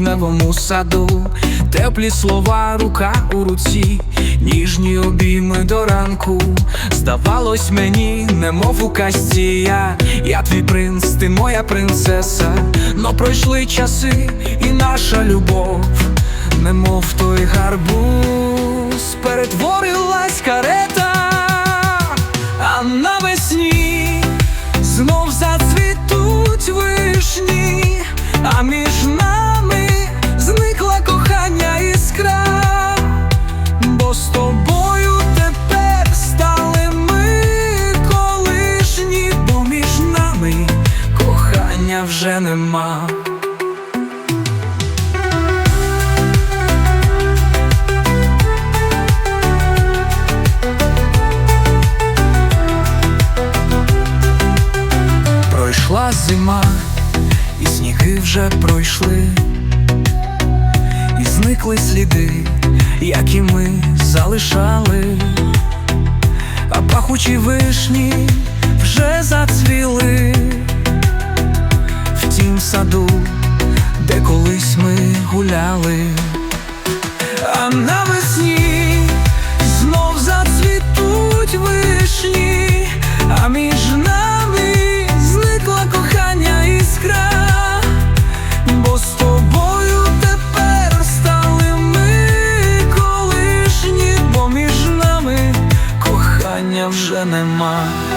вишневому саду, теплі слова, рука у руці, ніжні обійми до ранку. Здавалось мені, немов у казці я, я твій принц, ти моя принцеса. Но пройшли часи, і наша любов, немов той гарбуз, перетворилась карета, і сніги вже пройшли, і зникли сліди, які ми залишали, а пахучі вишні вже зацвіли кохання вже нема.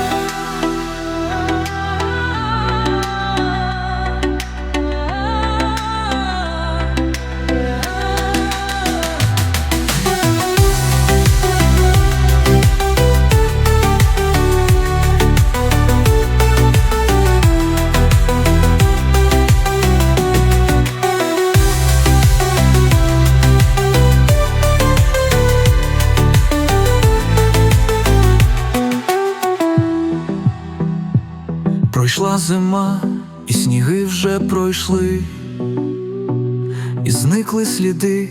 Пройшла зима, і сніги вже пройшли, і зникли сліди,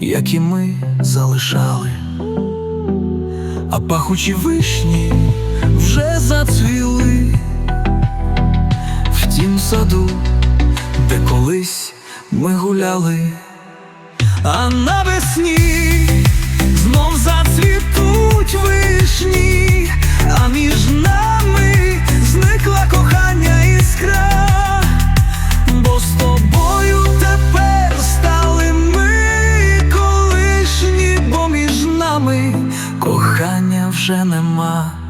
які ми залишали, а пахучі вишні вже зацвіли в тім саду, де колись ми гуляли, а навесні знов зацвітуть нами кохання вже нема.